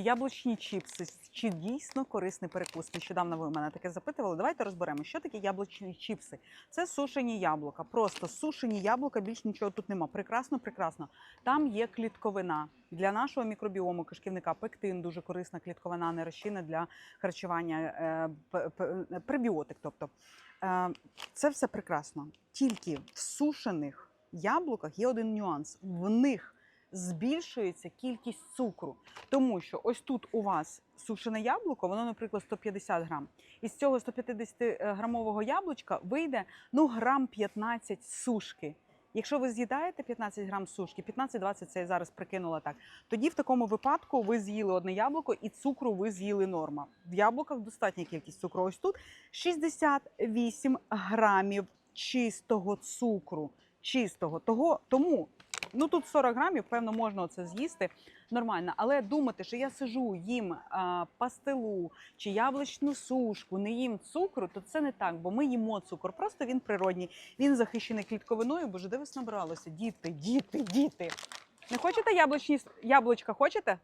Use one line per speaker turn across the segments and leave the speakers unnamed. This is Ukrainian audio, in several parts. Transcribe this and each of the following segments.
яблучні чіпси. Чи дійсно корисний перекус? Нещодавно ви мене таке запитували. Давайте розберемо, що таке яблучні чіпси. Це сушені яблука. Просто сушені яблука, більш нічого тут нема. Прекрасно, прекрасно. Там є клітковина. Для нашого мікробіому кишківника пектин дуже корисна клітковина, нерозчинна для харчування, е, пребіотик. Тобто е, це все прекрасно. Тільки в сушених яблуках є один нюанс. В них збільшується кількість цукру. Тому що ось тут у вас сушене яблуко, воно, наприклад, 150 грам. Із цього 150 грамового яблучка вийде ну грам 15 сушки. Якщо ви з'їдаєте 15 грам сушки, 15-20 це я зараз прикинула так. Тоді в такому випадку ви з'їли одне яблуко і цукру ви з'їли норма. В яблуках достатня кількість цукру. Ось тут 68 грамів чистого цукру. Чистого. Того, тому ну тут 40 грамів, певно, можна це з'їсти нормально. Але думати, що я сижу, їм а, пастилу чи яблучну сушку, не їм цукру, то це не так, бо ми їмо цукор. Просто він природній, він захищений клітковиною. Боже, де ви набралося? Діти, діти, діти. Не хочете яблучні яблучка? Хочете?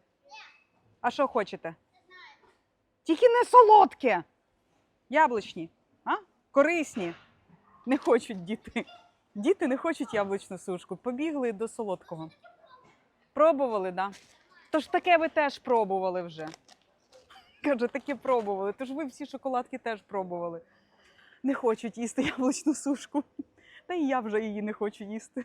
А що хочете? Не Тільки не солодке. Яблучні, а? Корисні. Не хочуть діти. Діти не хочуть яблучну сушку. Побігли до солодкого. Пробували? Да? Тож таке ви теж пробували вже. Каже, таке пробували. Тож ви всі шоколадки теж пробували. Не хочуть їсти яблучну сушку. Та і я вже її не хочу їсти.